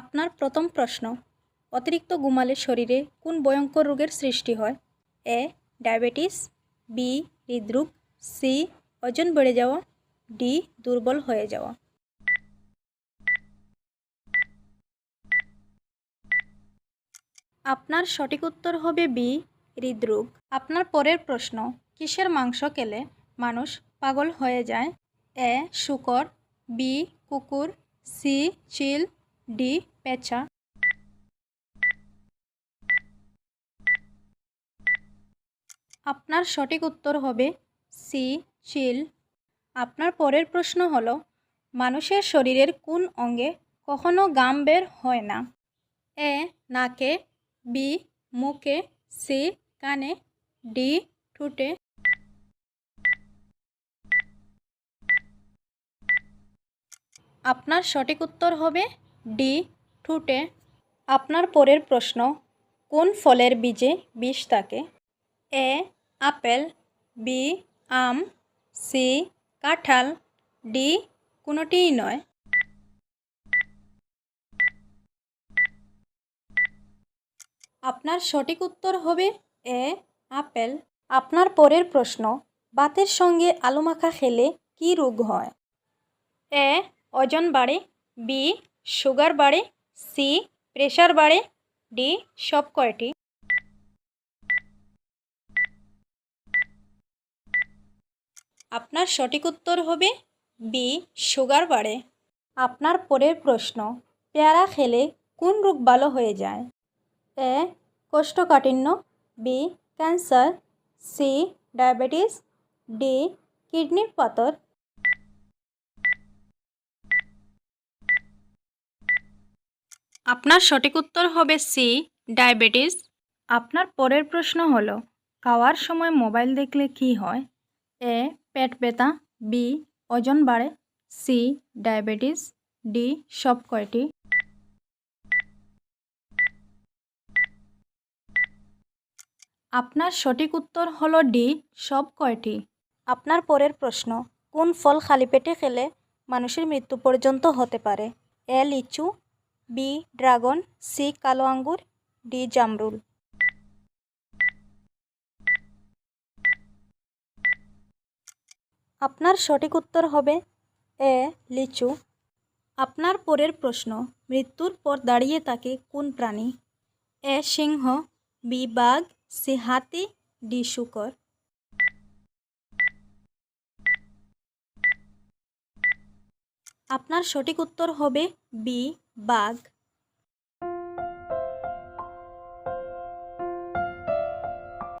আপনার প্রথম প্রশ্ন, অতিরিক্ত ঘুমালে শরীরে কোন ভয়ঙ্কর রোগের সৃষ্টি হয়? এ, ডায়াবেটিস, বি, হৃদরোগ, সি, ওজন বেড়ে যাওয়া, ডি, দুর্বল হয়ে যাওয়া। আপনার সঠিক উত্তর হবে বি, হৃদরোগ। আপনার পরের প্রশ্ন, কিসের মাংস খেলে মানুষ পাগল হয়ে যায়? এ, শুকর, বি, কুকুর, সি, চিল ডি, পেঁচা। আপনার সঠিক উত্তর হবে সি, চিল। আপনার পরের প্রশ্ন হলো, মানুষের শরীরের কোন অঙ্গে কখনো গাম বের হয় না? এ, নাকে, বি, মুখে, সি, কানে, ডি, ঠুটে। আপনার সঠিক উত্তর হবে ডি ঠুটে। আপনার পরের প্রশ্ন, কোন ফলের বীজে বিষ থাকে? এ, আপেল, বি, আম, সি, কাঁঠাল, ডি, কোনোটিই নয়। আপনার সঠিক উত্তর হবে এ, আপেল। আপনার পরের প্রশ্ন, বাতের সঙ্গে আলু মাখা খেলে কী রোগ হয়? এ, ওজন বাড়ে। বি সুগার বাড়ে সি প্রেশার বাড়ে ডি সব কয়টি? আপনার সঠিক উত্তর হবে বি সুগার বাড়ে। আপনার পরের প্রশ্ন, পেয়ারা খেলে কোন রোগ ভালো হয়ে যায়? এ কোষ্ঠকাঠিন্য B cancer C diabetes D কিডনির পাথর। আপনার সঠিক উত্তর হবে সি ডায়াবেটিস আপনার পরের প্রশ্ন হলো, খাওয়ার সময় মোবাইল দেখলে কি হয়? এ, পেট ব্যথা বি ওজন বাড়ে সি ডায়াবেটিস ডি সব কয়টি? আপনার সঠিক উত্তর হলো ডি সব কয়টি? আপনার পরের প্রশ্ন, কোন ফল খালি পেটে খেলে মানুষের মৃত্যু পর্যন্ত হতে পারে? এ, লিচু বি, ড্রাগন, সি, কালো আঙ্গুর, ডি, জামরুল। আপনার সঠিক উত্তর হবে এ, লিচু। আপনার পরের প্রশ্ন, মৃত্যুর পর দাঁড়িয়ে থাকে কোন প্রাণী? এ, সিংহ, বি, বাঘ, সি, হাতি, ডি, শুকর। আপনার সঠিক উত্তর হবে বি বাঘ